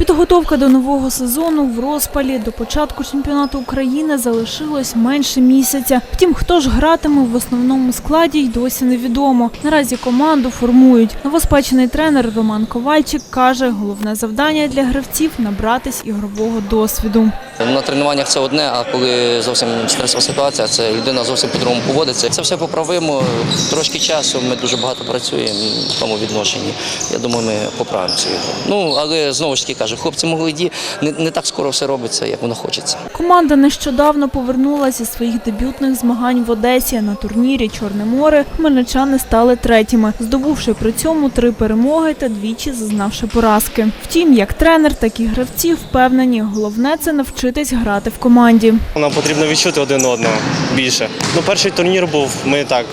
Підготовка до нового сезону в розпалі. До початку чемпіонату України залишилось менше місяця. Втім, хто ж гратиме в основному складі, й досі невідомо. Наразі команду формують. Новоспечений тренер Роман Ковальчик каже, головне завдання для гравців набратись ігрового досвіду. На тренуваннях це одне, а коли зовсім стресова ситуація, це людина зовсім по-другому поводиться. Це все поправимо. Трошки часу. Ми дуже багато працюємо в тому відношенні. Я думаю, ми поправимо цю ігру. Ну але знову ж таки кажу, хлопці молоді, не, не так скоро все робиться, як воно хочеться. Команда нещодавно повернулася зі своїх дебютних змагань в Одесі. На турнірі Чорне море хмельничани стали третіми, здобувши при цьому три перемоги та двічі зазнавши поразки. Втім, як тренер, так і гравці впевнені, головне це навчитись грати в команді. Нам потрібно відчути один одного більше. Ну, перший турнір був, ми так,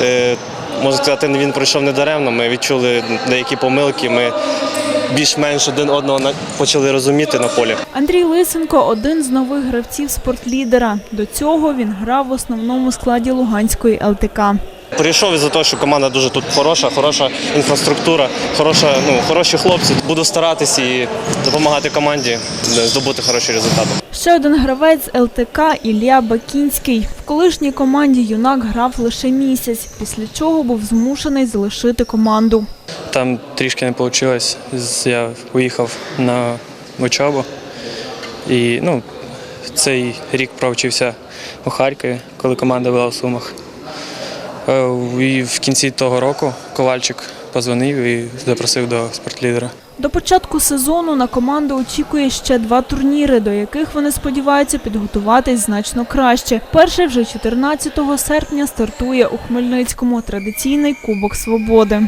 е, можна сказати, він пройшов недаремно. Ми відчули деякі помилки, ми більш-менш один одного почали розуміти на полі. Андрій Лисенко один з нових гравців спортлідера. До цього він грав в основному складі Луганської ЛТК. Прийшов із-за того, що команда дуже тут хороша, хороша інфраструктура, хороша, ну, хороші хлопці. Буду старатися і допомагати команді здобути хороші результати. Ще один гравець ЛТК Ілля Бакінський. В колишній команді юнак грав лише місяць, після чого був змушений залишити команду. Там трішки не вийшло. Я уїхав на учобу. І ну, цей рік провчився у Харкові, коли команда була в Сумах. Е, І в кінці того року Ковальчик позвонив і запросив до спортлідера. До початку сезону на команду очікує ще два турніри, до яких вони сподіваються підготуватись значно краще. Перший вже 14 серпня стартує у Хмельницькому традиційний Кубок Свободи.